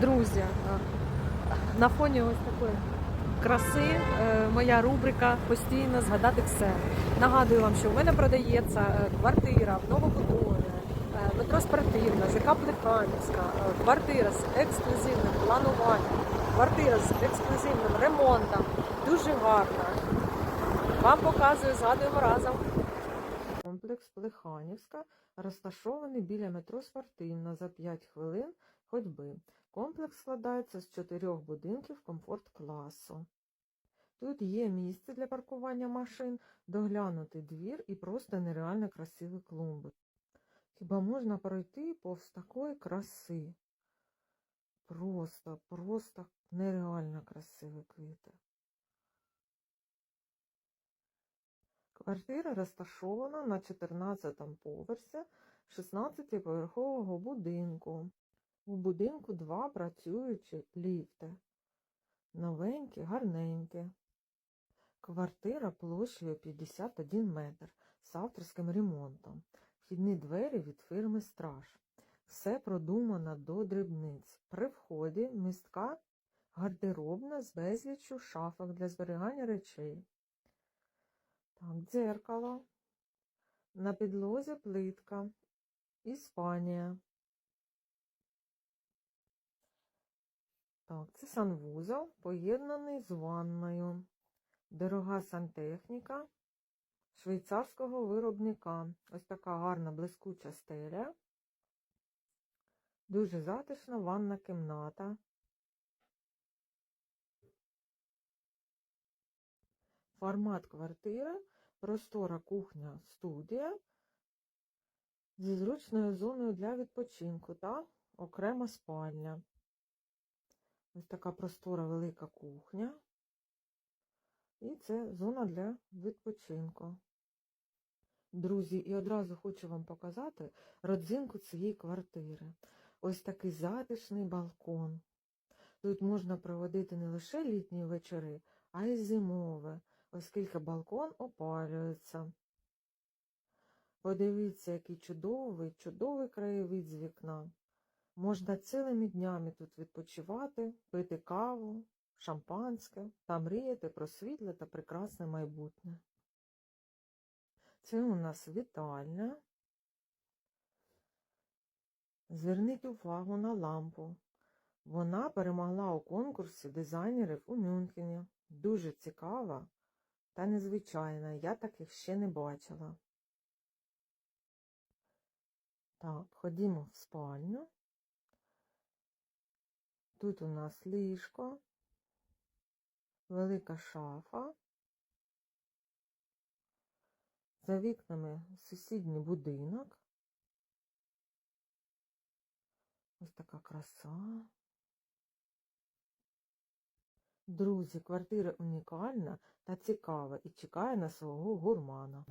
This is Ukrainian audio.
Друзі, на фоні ось такої краси е, моя рубрика постійно згадати все. Нагадую вам, що в мене продається е, квартира в новобудові, е, метро спортивна, ЖК Плеханівська, квартира з ексклюзивним плануванням, квартира з ексклюзивним ремонтом. Дуже гарна. Вам показую, згадуємо разом. Комплекс Плеханівська розташований біля метро Спортивна за 5 хвилин ходьби. Комплекс складається з чотирьох будинків комфорт-класу. Тут є місце для паркування машин, доглянутий двір і просто нереально красиві клумби. Хіба можна пройти повз такої краси? Просто, просто нереально красиві квіти. Квартира розташована на 14-му поверсі 16-поверхового будинку. У будинку два працюючі ліфти. Новенькі, гарненькі. Квартира площею 51 метр з авторським ремонтом. Вхідні двері від фірми Страж. Все продумано до дрібниць. При вході містка гардеробна з безліччю шафок для зберігання речей. Так, дзеркало. На підлозі плитка. Іспанія. Так, це санвузол, поєднаний з ванною. Дорога сантехніка швейцарського виробника. Ось така гарна блискуча стеля. Дуже затишна ванна кімната. Формат квартири, простора кухня, студія зі зручною зоною для відпочинку та окрема спальня. Ось така простора велика кухня. І це зона для відпочинку. Друзі, і одразу хочу вам показати родзинку цієї квартири. Ось такий затишний балкон. Тут можна проводити не лише літні вечори, а й зимове, оскільки балкон опалюється. Подивіться, який чудовий, чудовий краєвид з вікна. Можна цілими днями тут відпочивати, пити каву, шампанське та мріяти про світле та прекрасне майбутнє. Це у нас вітальня. Зверніть увагу на лампу. Вона перемогла у конкурсі дизайнерів у Мюнхені. Дуже цікава та незвичайна. Я таких ще не бачила. Так, ходімо в спальню. Тут у нас ліжко, велика шафа. За вікнами сусідній будинок. Ось така краса. Друзі, квартира унікальна та цікава і чекає на свого гурмана.